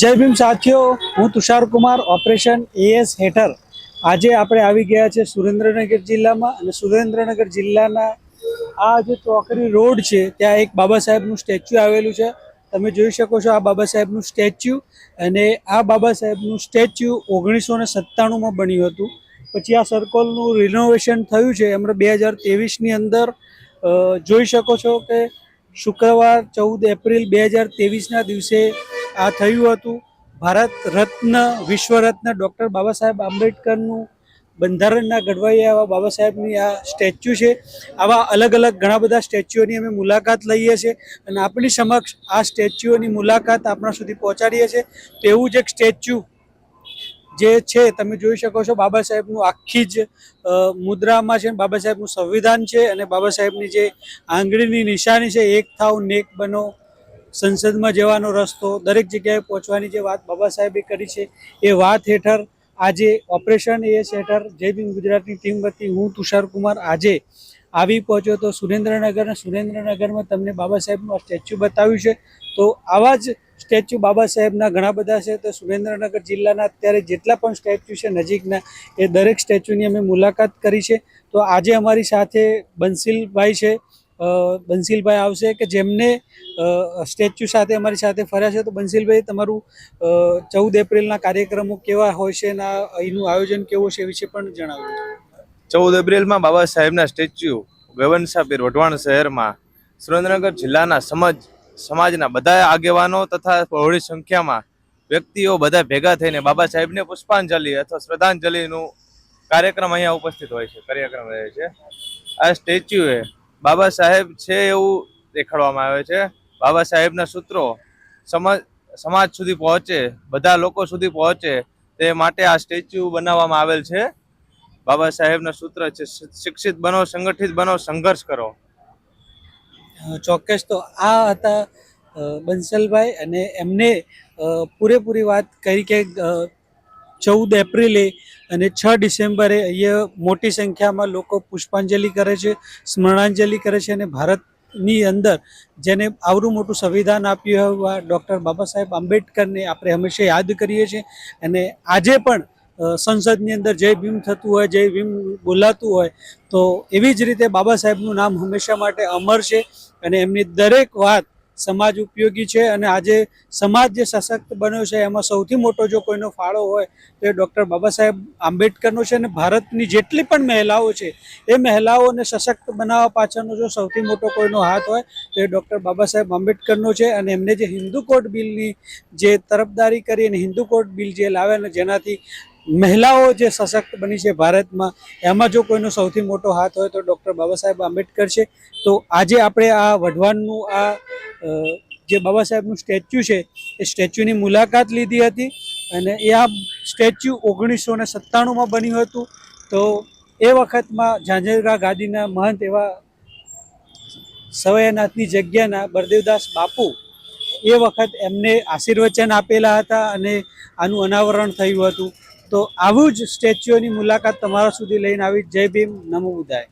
જય ભીમ સાથીઓ, હું તુષાર કુમાર, ઓપરેશન એએસ હેઠળ આજે આપણે આવી ગયા છે સુરેન્દ્રનગર જિલ્લામાં અને સુરેન્દ્રનગર જિલ્લાના આ જે ચોકરી રોડ છે, ત્યાં એક બાબા સાહેબનું સ્ટેચ્યુ આવેલું છે. તમે જોઈ શકો છો આ બાબા સાહેબનું સ્ટેચ્યુ અને આ બાબા સાહેબનું સ્ટેચ્યુ ઓગણીસો ને સત્તાણુંમાં બન્યું હતું. પછી આ સર્કલનું રિનોવેશન થયું છે. એમણે બે હજારની અંદર જોઈ શકો છો કે શુક્રવાર ચૌદ એપ્રિલ બે હજાર ત્રેવીસના દિવસે આ થયું હતું. ભારત રત્ન, વિશ્વ રત્ન ડૉક્ટર બાબા સાહેબ આંબેડકરનું બંધારણના ઘડવાઈ આવા બાબા સાહેબની આ સ્ટેચ્યુ છે. આવા અલગ અલગ ઘણા બધા સ્ટેચ્યુઓની અમે મુલાકાત લઈએ છીએ અને આપણી સમક્ષ આ સ્ટેચ્યુઓની મુલાકાત આપણા સુધી પહોંચાડીએ છીએ. તેવું જ એક સ્ટેચ્યુ જે છે, તમે જોઈ શકો છો બાબા સાહેબનું આખી જ મુદ્રામાં છે. બાબા સાહેબનું સંવિધાન છે અને બાબા સાહેબની જે આંગળીની નિશાની છે, એક થાવ નેક બનો સંસદમાં જવાનો રસ્તો, દરેક જગ્યાએ પહોંચવાની જે વાત બાબા સાહેબે કરી છે, એ વાત હેઠળ આજે ઓપરેશન એસ હેઠળ જય ભીમ ગુજરાતની ટીમ વતી હું તુષાર કુમાર આજે આવી પહોંચ્યો તો સુરેન્દ્રનગર સુરેન્દ્રનગરમાં તમને બાબા સાહેબનું સ્ટેચ્યુ બતાવ્યું છે. તો આવા જ સ્ટેચ્યુ બાબા સાહેબના ઘણા બધા છે. તો સુરેન્દ્રનગર જિલ્લાના અત્યારે જેટલા પણ સ્ટેચ્યુ છે નજીકના, એ દરેક સ્ટેચ્યુની અમે મુલાકાત કરી છે. તો આજે અમારી સાથે બંસીલભાઈ છે. બંસીલભાઈ આવશે કે જેમને સ્ટેચ્યુ સાથે અમારી સાથે ફર્યા છે, તો બંસીલભાઈ તમારું ચૌદ એપ્રિલના કાર્યક્રમો કેવા હોય છે આ અહીંનું આયોજન કેવું છે વિશે પણ જણાવ્યું ચૌદ એપ્રિલમાં બાબા સાહેબના સ્ટેચ્યુ ગવનશાપીર વઢવાણ શહેરમાં, સુરેન્દ્રનગર જિલ્લાના સમાજ, સમાજના બધા આગેવાનો તથા બહોળી સંખ્યામાં વ્યક્તિઓ બધા ભેગા થઈને બાબા સાહેબને પુષ્પાંજલિ અથવા શ્રદ્ધાંજલિનું કાર્યક્રમ અહીંયા ઉપસ્થિત હોય છે, કાર્યક્રમ રહે છે. આ સ્ટેચ્યુએ બાબા સાહેબ છે એવું દેખાડવામાં આવે છે. બાબા સાહેબના સૂત્રો સમાજ સમાજ સુધી પહોંચે, બધા લોકો સુધી પહોંચે તે માટે આ સ્ટેચ્યુ બનાવવામાં આવેલ છે. બાબા સાહેબના સૂત્ર છે, શિક્ષિત બનો, સંગઠિત બનો, સંઘર્ષ કરો. ચોક્કસ તો આ હતા બંસલભાઈ અને એમને પૂરેપૂરી વાત કરી કે ચૌદ એપ્રિલે અને છ ડિસેમ્બરે અહીંયા મોટી સંખ્યામાં લોકો પુષ્પાંજલિ કરે છે, સ્મરણાંજલિ કરે છે અને ભારતની અંદર જેને આવડું મોટું સંવિધાન આપ્યું એવા ડૉક્ટર બાબા સાહેબ આંબેડકરને આપણે હંમેશા યાદ કરીએ છીએ. અને આજે પણ સંસદની અંદર જય ભીમ થતું હોય, જય ભીમ બોલાતું હોય, તો એવી જ રીતે બાબા સાહેબનું નામ હંમેશા માટે અમર છે અને એમની દરેક વાત સમાજ ઉપયોગી છે અને આજે સમાજ જે સશક્ત બન્યો છે, એમાં સૌથી મોટો જો કોઈનો ફાળો હોય, તો એ ડૉક્ટર બાબા સાહેબ આંબેડકરનો છે અને ભારતની જેટલી પણ મહિલાઓ છે, એ મહિલાઓને સશક્ત બનાવવા પાછળનો જો સૌથી મોટો કોઈનો હાથ હોય, તો એ ડૉક્ટર બાબા સાહેબ આંબેડકરનો છે અને એમને જે હિન્દુ કોડ બિલની જે તરફદારી કરી અને હિન્દુ કોડ બિલ જે લાવે અને જેનાથી મહિલાઓ જે સશક્ત બની છે ભારતમાં, એમાં જો કોઈનો સૌથી મોટો હાથ હોય તો ડૉક્ટર બાબા સાહેબ આંબેડકર છે. તો આજે આપણે આ વઢવાણનું આ જે બાબા સાહેબનું સ્ટેચ્યુ છે, એ સ્ટેચ્યુની મુલાકાત લીધી હતી અને એ આ સ્ટેચ્યુ ઓગણીસો ને સત્તાણુંમાં બન્યું હતું. તો એ વખતમાં ઝાંઝરા ગાદીના મહંત એવા સવયનાથની જગ્યાના બળદેવદાસ બાપુ એ વખત એમને આશીર્વચન આપેલા હતા અને આનું અનાવરણ થયું હતું. તો આવું જ સ્ટેચ્યુઓની મુલાકાત તમારા સુધી લઈને આવી. જય ભીમ નમો બુદ્ધાય